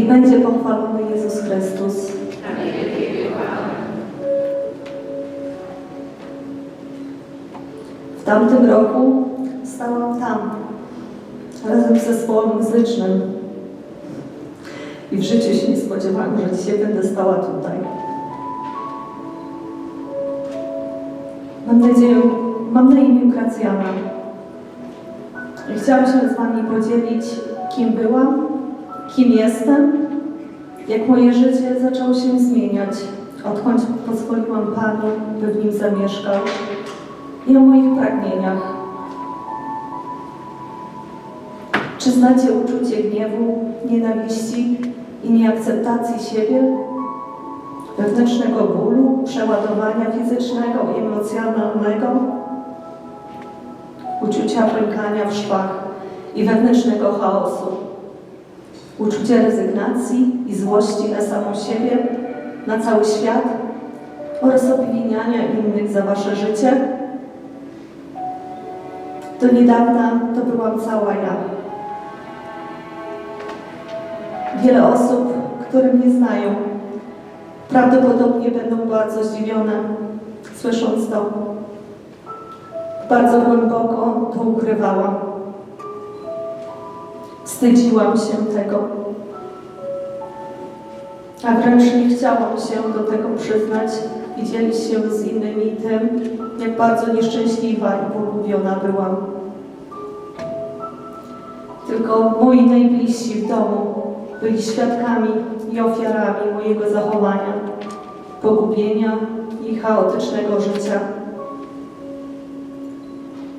Niech będzie pochwalony Jezus Chrystus. W tamtym roku stałam tam, razem z zespołem muzycznym. I w życiu się nie spodziewałam, że dzisiaj będę stała tutaj. Mam nadzieję, mam na imię Gracjana. I chciałam się z Wami podzielić, kim byłam, kim jestem, jak moje życie zaczęło się zmieniać, odkąd pozwoliłam Panu, by w nim zamieszkał i o moich pragnieniach. Czy znacie uczucie gniewu, nienawiści i nieakceptacji siebie? Wewnętrznego bólu, przeładowania fizycznego i emocjonalnego? Uczucia pękania w szwach i wewnętrznego chaosu? Uczucie rezygnacji i złości na samą siebie, na cały świat oraz obwiniania innych za wasze życie? Do niedawna to byłam cała ja. Wiele osób, które mnie znają, prawdopodobnie będą bardzo zdziwione, słysząc to. Bardzo głęboko to ukrywałam. Wstydziłam się tego. A wręcz nie chciałam się do tego przyznać i dzielić się z innymi tym, jak bardzo nieszczęśliwa i pogubiona byłam. Tylko moi najbliżsi w domu byli świadkami i ofiarami mojego zachowania, pogubienia i chaotycznego życia.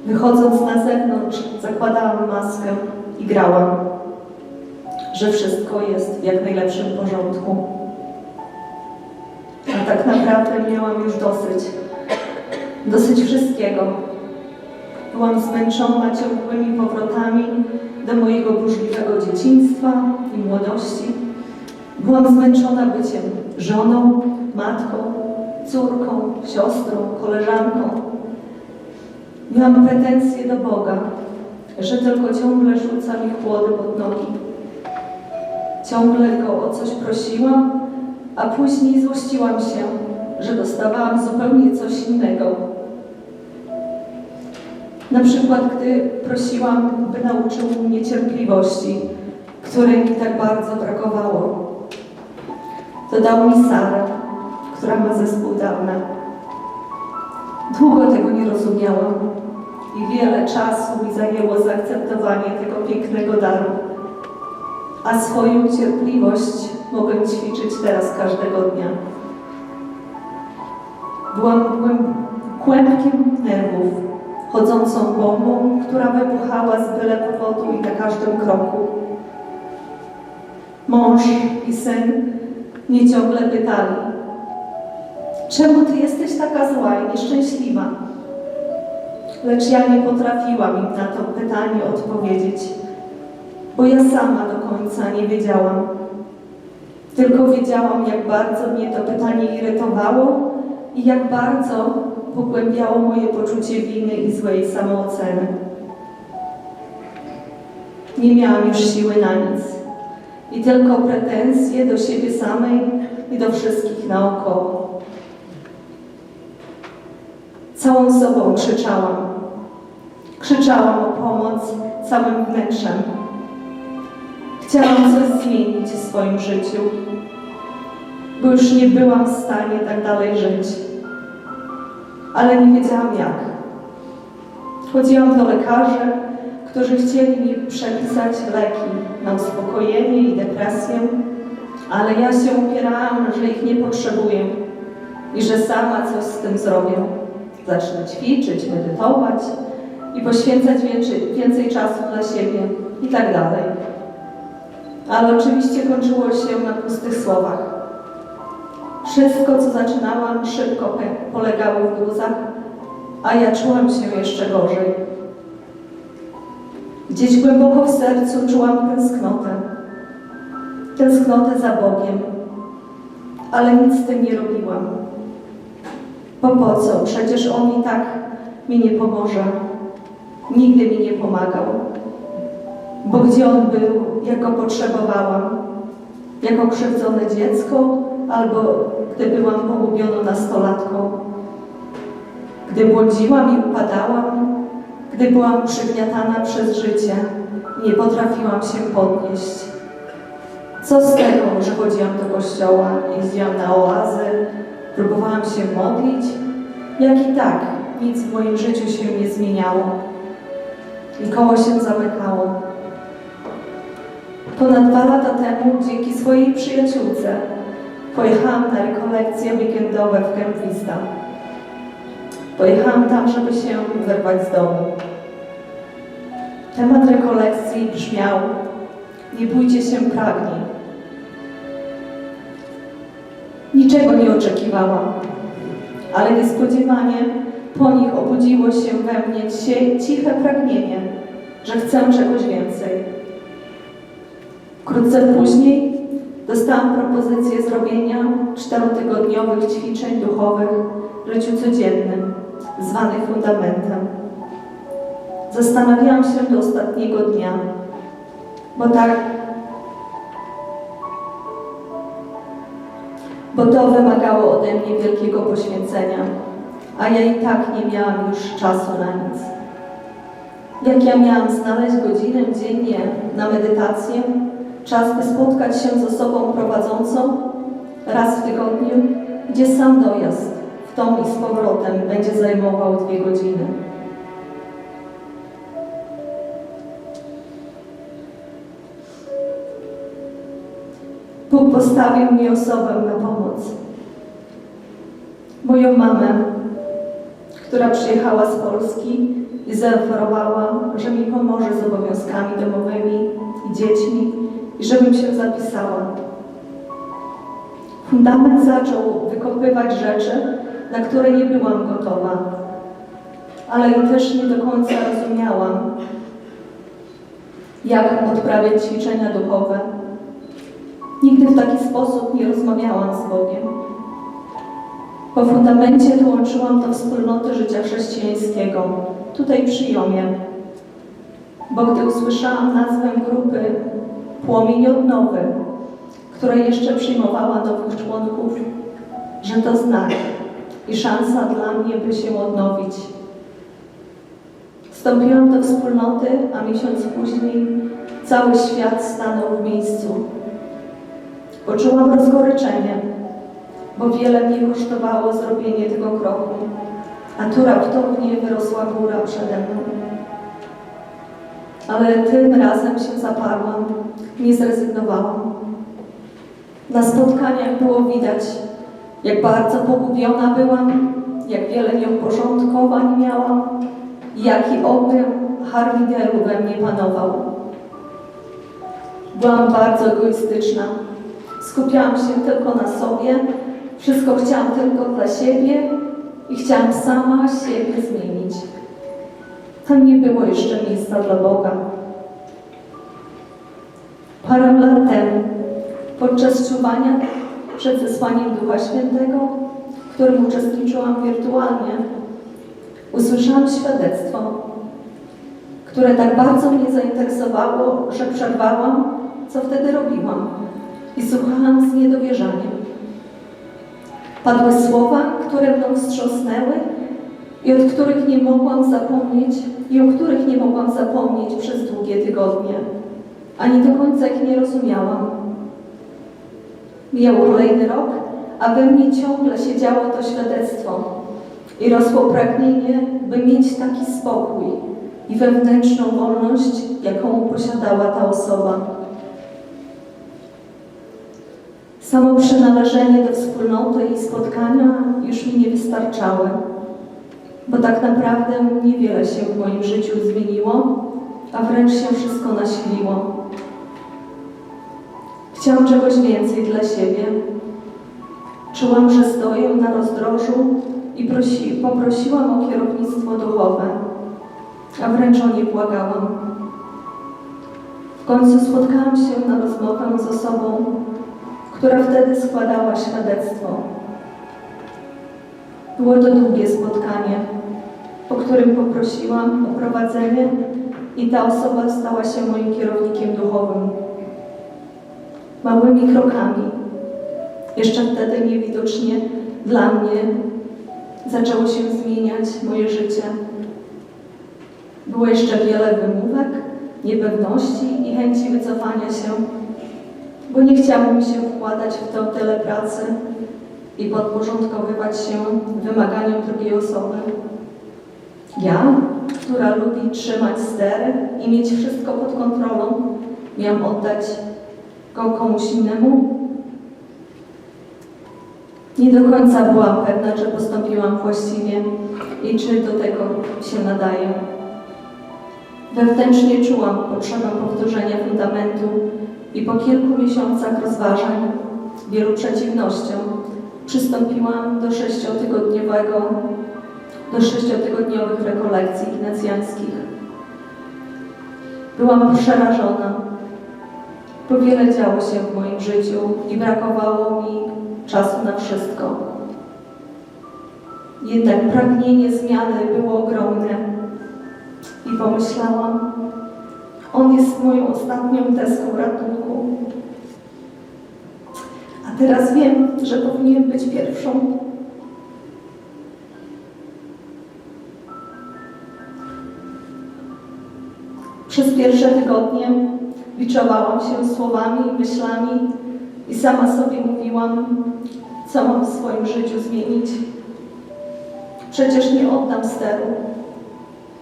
Wychodząc na zewnątrz, zakładałam maskę i grałam, że wszystko jest w jak najlepszym porządku. A tak naprawdę miałam już dosyć. Dosyć wszystkiego. Byłam zmęczona ciągłymi powrotami do mojego burzliwego dzieciństwa i młodości. Byłam zmęczona byciem żoną, matką, córką, siostrą, koleżanką. Miałam pretensje do Boga, że tylko ciągle rzuca mi chłody pod nogi. Ciągle go o coś prosiłam, a później złościłam się, że dostawałam zupełnie coś innego. Na przykład, gdy prosiłam, by nauczył mnie cierpliwości, której mi tak bardzo brakowało. To dał mi Sarę, która ma zespół Downa. Długo tego nie rozumiałam i wiele czasu mi zajęło zaakceptowanie tego pięknego daru. A swoją cierpliwość mogę ćwiczyć teraz każdego dnia. Byłam kłębkiem nerwów, chodzącą bombą, która wybuchała z byle powodu i na każdym kroku. Mąż i syn mnie ciągle pytali, czemu ty jesteś taka zła i nieszczęśliwa? Lecz ja nie potrafiłam im na to pytanie odpowiedzieć, bo ja sama do końca nie wiedziałam. Tylko wiedziałam, jak bardzo mnie to pytanie irytowało i jak bardzo pogłębiało moje poczucie winy i złej samooceny. Nie miałam już siły na nic i tylko pretensje do siebie samej i do wszystkich naokoło. Całą sobą krzyczałam. Krzyczałam o pomoc całym wnętrzem. Chciałam coś zmienić w swoim życiu, bo już nie byłam w stanie tak dalej żyć. Ale nie wiedziałam jak. Chodziłam do lekarzy, którzy chcieli mi przepisać leki na uspokojenie i depresję, ale ja się upierałam, że ich nie potrzebuję i że sama coś z tym zrobię. Zacznę ćwiczyć, medytować i poświęcać więcej, więcej czasu dla siebie i tak dalej. Ale oczywiście kończyło się na pustych słowach. Wszystko, co zaczynałam, szybko polegało w gruzach, a ja czułam się jeszcze gorzej. Gdzieś głęboko w sercu czułam tęsknotę. Tęsknotę za Bogiem. Ale nic z tym nie robiłam. Bo po co? Przecież On i tak mi nie pomoże. Nigdy mi nie pomagał. Bo gdzie On był, jak Go potrzebowałam? jako krzywdzone dziecko albo gdy byłam pogubioną nastolatką. Gdy błądziłam i upadałam, gdy byłam przygniatana przez życie, nie potrafiłam się podnieść. Co z tego, że chodziłam do kościoła, jeździłam na oazę, próbowałam się modlić, jak i tak nic w moim życiu się nie zmieniało. I koło się zamykało. Ponad dwa lata temu, dzięki swojej przyjaciółce, pojechałam na rekolekcje weekendowe w Camp Vista. Pojechałam tam, żeby się wyrwać z domu. Temat rekolekcji brzmiał Nie bójcie się pragnień. Niczego nie oczekiwałam, ale niespodziewanie po nich obudziło się we mnie ci- ciche pragnienie, że chcę czegoś więcej. Wkrótce później dostałam propozycję zrobienia czterotygodniowych ćwiczeń duchowych w życiu codziennym, zwanych fundamentem. Zastanawiałam się do ostatniego dnia, bo tak, bo to wymagało ode mnie wielkiego poświęcenia, a ja i tak nie miałam już czasu na nic. Jak ja miałam znaleźć godzinę dziennie na medytację, czas by spotkać się z osobą prowadzącą raz w tygodniu, gdzie sam dojazd w tom i z powrotem będzie zajmował dwie godziny. Bóg postawił mi osobę na pomoc. Moją mamę, która przyjechała z Polski i zaoferowała, że mi pomoże z obowiązkami domowymi i dziećmi i żebym się zapisała. Fundament zaczął wykopywać rzeczy, na które nie byłam gotowa, ale też nie do końca rozumiałam, jak odprawiać ćwiczenia duchowe. Nigdy w taki sposób nie rozmawiałam z Bogiem. Po fundamencie dołączyłam do wspólnoty życia chrześcijańskiego, tutaj przy Jomie. Bo gdy usłyszałam nazwę grupy Płomień Odnowy, która jeszcze przyjmowała nowych członków, że to znak i szansa dla mnie, by się odnowić. Wstąpiłam do wspólnoty, a miesiąc później cały świat stanął w miejscu. Poczułam rozgoryczenie, bo wiele mnie kosztowało zrobienie tego kroku, a tu raptownie wyrosła góra przede mną. Ale tym razem się zaparłam, nie zrezygnowałam. Na spotkaniach było widać, jak bardzo pogubiona byłam, jak wiele nieuporządkowań miałam jaki obym harmideru we mnie panował. Byłam bardzo egoistyczna. Skupiałam się tylko na sobie, wszystko chciałam tylko dla siebie i chciałam sama siebie zmienić. Tam nie było jeszcze miejsca dla Boga. Parę lat temu, podczas czuwania przed zesłaniem Ducha Świętego, w którym uczestniczyłam wirtualnie, usłyszałam świadectwo, które tak bardzo mnie zainteresowało, że przerwałam, co wtedy robiłam i słuchałam z niedowierzaniem. Padły słowa, które mną wstrząsnęły i od których nie mogłam zapomnieć i o których nie mogłam zapomnieć przez długie tygodnie. Ani do końca ich nie rozumiałam. Mijał kolejny rok, a we mnie ciągle siedziało to świadectwo i rosło pragnienie, by mieć taki spokój i wewnętrzną wolność, jaką posiadała ta osoba. Samo przynależenie do wspólnoty i spotkania już mi nie wystarczały, bo tak naprawdę niewiele się w moim życiu zmieniło, a wręcz się wszystko nasiliło. Chciałam czegoś więcej dla siebie. Czułam, że stoję na rozdrożu i prosi, poprosiłam o kierownictwo duchowe, a wręcz o nie błagałam. W końcu spotkałam się na rozmowę z osobą, która wtedy składała świadectwo. Było to długie spotkanie, po którym poprosiłam o prowadzenie i ta osoba stała się moim kierownikiem duchowym. małymi krokami. Jeszcze wtedy niewidocznie dla mnie zaczęło się zmieniać moje życie. Było jeszcze wiele wymówek, niepewności i chęci wycofania się, bo nie chciało mi się wkładać w to tyle pracy i podporządkowywać się wymaganiom drugiej osoby. Ja, która lubi trzymać ster i mieć wszystko pod kontrolą, miałam oddać go komuś innemu? Nie do końca byłam pewna, czy postąpiłam właściwie i czy do tego się nadaję. Wewnętrznie czułam potrzebę powtórzenia fundamentu i po kilku miesiącach rozważań, wielu przeciwnościom, przystąpiłam do sześciotygodniowego, do sześciotygodniowych rekolekcji ignacjańskich. Byłam przerażona, bo wiele działo się w moim życiu i brakowało mi czasu na wszystko. Jednak pragnienie zmiany było ogromne i pomyślałam, on jest moją ostatnią deską ratunku. A teraz wiem, że powinien być pierwszą. Przez pierwsze tygodnie biczowałam się słowami i myślami i sama sobie mówiłam, co mam w swoim życiu zmienić. Przecież nie oddam steru,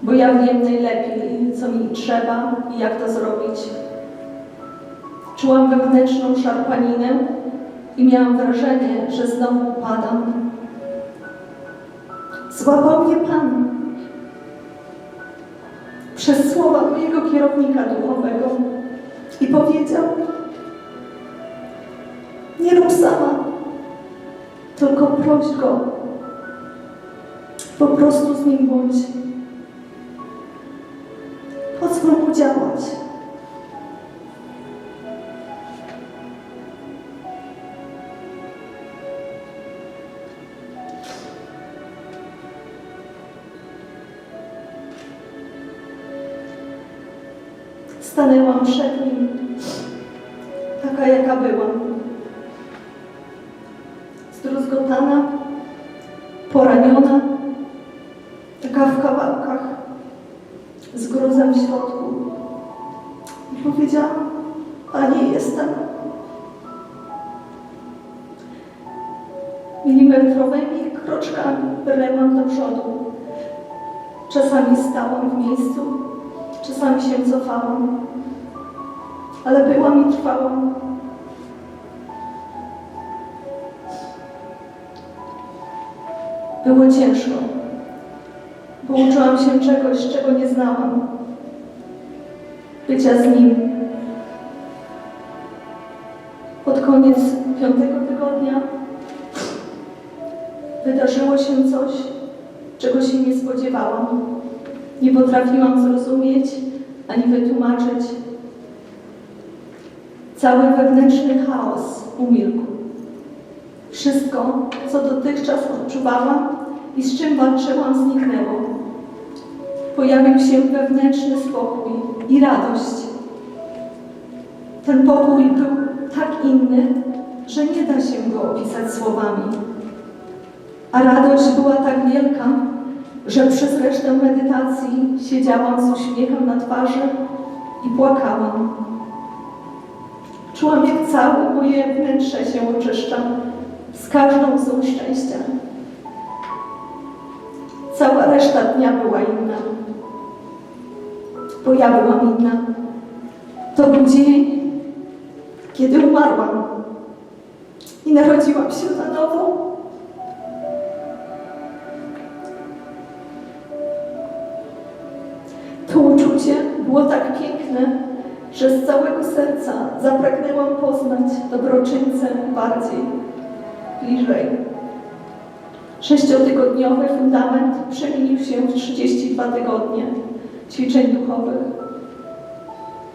bo ja wiem najlepiej, co mi trzeba i jak to zrobić. Czułam wewnętrzną szarpaninę i miałam wrażenie, że znowu upadam. Złapał mnie Pan przez słowa mojego kierownika duchowego i powiedział: Nie rób sama, tylko proś go. Po prostu z nim bądź. Pozwól mu działać. Stanęłam przed nim, taka jaka byłam. Zdruzgotana, poraniona, taka w kawałkach, z gruzem w środku. I powiedziałam, Panie, jestem. Milimetrowymi kroczkami brnęłam do przodu. Czasami stałam w miejscu, czasami się cofałam, ale byłam i trwałam. Było ciężko, bo uczyłam się czegoś, czego nie znałam. Bycia z nim. Pod koniec piątego tygodnia wydarzyło się coś, czego się nie spodziewałam. Nie potrafiłam zrozumieć ani wytłumaczyć. Cały wewnętrzny chaos umilkł. Wszystko, co dotychczas odczuwałam i z czym walczyłam, zniknęło. Pojawił się wewnętrzny spokój i radość. Ten pokój był tak inny, że nie da się go opisać słowami. A radość była tak wielka, że przez resztę medytacji siedziałam z uśmiechem na twarzy i płakałam. Czułam, jak całe moje wnętrze się oczyszcza z każdą łzą szczęścia. Cała reszta dnia była inna, bo ja byłam inna. To był dzień, kiedy umarłam i narodziłam się na nowo. To uczucie było tak piękne, że z całego serca zapragnęłam poznać dobroczyńcę bardziej, bliżej. Sześciotygodniowy fundament przemienił się w 32 tygodnie ćwiczeń duchowych.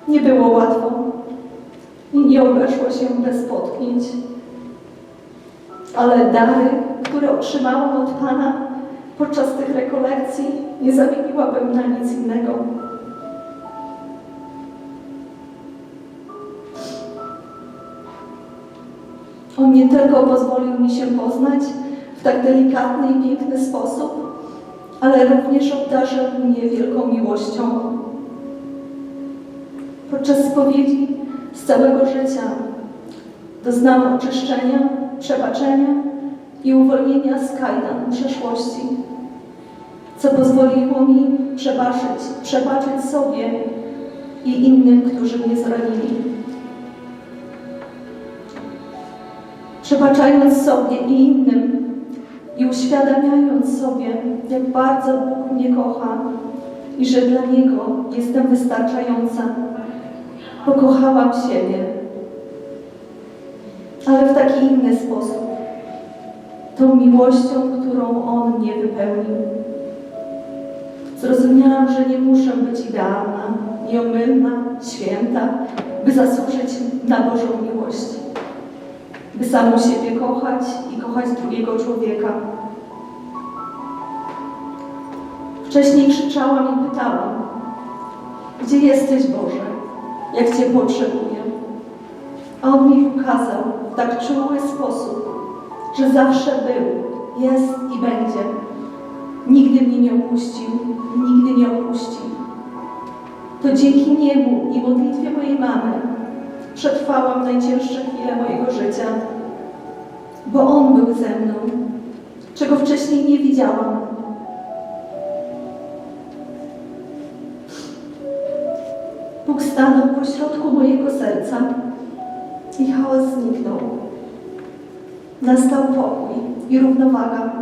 Nie było łatwo i nie obeszło się bez potknięć, ale dary, które otrzymałam od Pana podczas tych rekolekcji, nie zamieniłabym na nic innego. On nie tylko pozwolił mi się poznać w tak delikatny i piękny sposób, ale również obdarzył mnie wielką miłością. Podczas spowiedzi z całego życia doznałam oczyszczenia, przebaczenia i uwolnienia z kajdan przeszłości, co pozwoliło mi przebaczyć, przebaczyć sobie i innym, którzy mnie zranili. Przebaczając sobie i innym i uświadamiając sobie, jak bardzo Bóg mnie kocha i że dla Niego jestem wystarczająca, pokochałam siebie, ale w taki inny sposób, tą miłością, którą On mnie wypełnił. Zrozumiałam, że nie muszę być idealna, nieomylna, święta, by zasłużyć na Bożą miłość, by samą siebie kochać i kochać drugiego człowieka. Wcześniej krzyczałam i pytałam, gdzie jesteś Boże, jak Cię potrzebuję. A On mi ukazał w tak czuły sposób, że zawsze był, jest i będzie. Nigdy mnie nie opuścił, nigdy nie opuści. To dzięki Niemu i modlitwie mojej mamy przetrwałam najcięższe chwile mojego życia, bo On był ze mną, czego wcześniej nie widziałam. Bóg stanął pośrodku mojego serca i chaos zniknął. Nastał pokój i równowaga.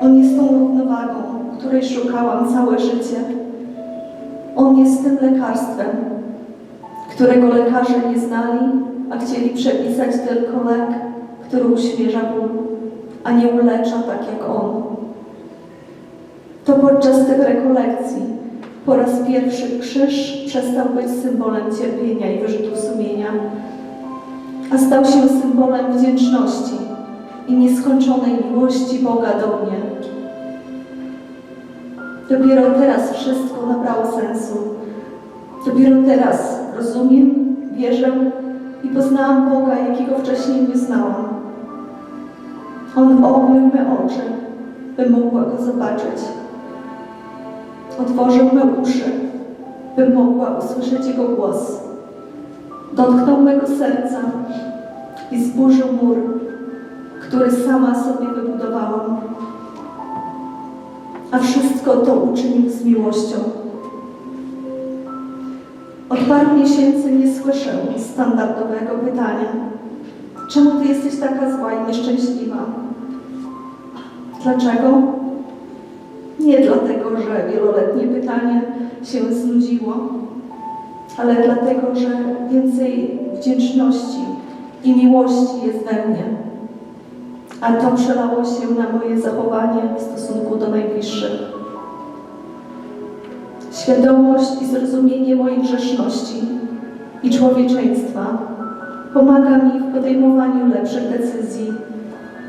On jest tą równowagą, której szukałam całe życie. On jest tym lekarstwem, którego lekarze nie znali, a chcieli przepisać tylko lek, który uświeża ból, a nie ulecza tak jak on. To podczas tych rekolekcji po raz pierwszy krzyż przestał być symbolem cierpienia i wyrzutu sumienia, a stał się symbolem wdzięczności i nieskończonej miłości Boga do mnie. Dopiero teraz wszystko nabrało sensu. Dopiero teraz rozumiem, wierzę i poznałam Boga, jakiego wcześniej nie znałam. On obmył me oczy, bym mogła Go zobaczyć. Otworzył me uszy, bym mogła usłyszeć Jego głos. Dotknął mego serca i zburzył mur, który sama sobie wybudowałam. A wszystko to uczynił z miłością. Od paru miesięcy nie słyszę standardowego pytania: Czemu ty jesteś taka zła i nieszczęśliwa? Dlaczego? Nie dlatego, że wieloletnie pytanie się znudziło, ale dlatego, że więcej wdzięczności i miłości jest we mnie. A to przelało się na moje zachowanie w stosunku do najbliższych. Świadomość i zrozumienie mojej grzeszności i człowieczeństwa pomaga mi w podejmowaniu lepszych decyzji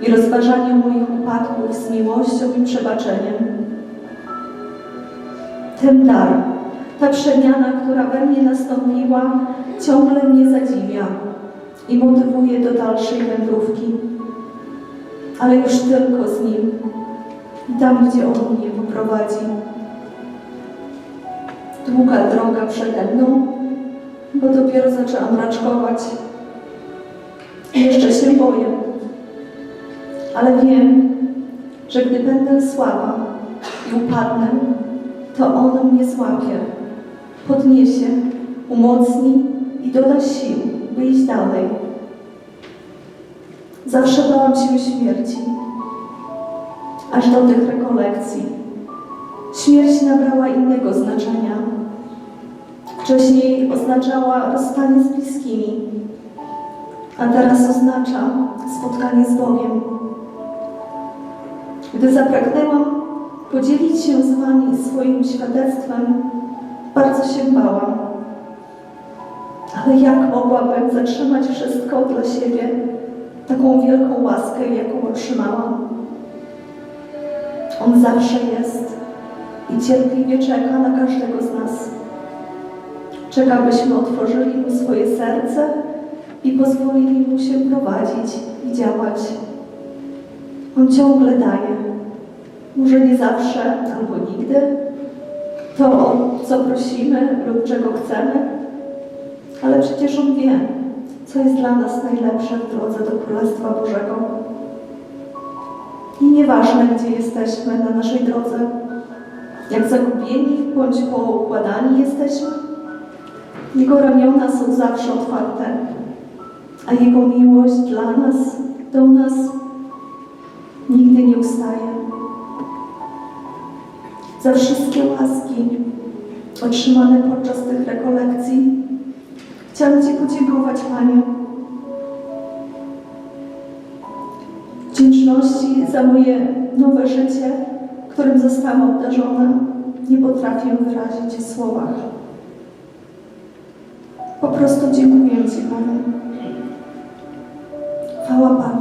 i rozważaniu moich upadków z miłością i przebaczeniem. Ten dar, ta przemiana, która we mnie nastąpiła, ciągle mnie zadziwia i motywuje do dalszej wędrówki. Ale już tylko z Nim i tam, gdzie On mnie poprowadzi. Długa droga przede mną, bo dopiero zaczęłam raczkować. Jeszcze się boję, ale wiem, że gdy będę słaba i upadnę, to On mnie złapie, podniesie, umocni i doda sił, by iść dalej. Zawsze bałam się śmierci, aż do tych rekolekcji. Śmierć nabrała innego znaczenia. Wcześniej oznaczała rozstanie z bliskimi, a teraz oznacza spotkanie z Bogiem. Gdy zapragnęłam podzielić się z Wami swoim świadectwem, bardzo się bałam. Ale jak mogłabym zatrzymać wszystko dla siebie, taką wielką łaskę, jaką otrzymałam? On zawsze jest i cierpliwie czeka na każdego z nas. Czeka, byśmy otworzyli Mu swoje serce i pozwolili Mu się prowadzić i działać. On ciągle daje. Może nie zawsze albo nigdy to, co prosimy lub czego chcemy, ale przecież On wie, co jest dla nas najlepsze w drodze do Królestwa Bożego. I nieważne, gdzie jesteśmy na naszej drodze, jak zagubieni bądź poukładani jesteśmy, Jego ramiona są zawsze otwarte, a Jego miłość dla nas, do nas nigdy nie ustaje. Za wszystkie łaski otrzymane podczas tych rekolekcji chciałam Ci podziękować, Panie. Wdzięczności za moje nowe życie, którym zostałam obdarzona, nie potrafię wyrazić w słowach. Po prostu dziękuję Ci, Panie. Chwała Panu.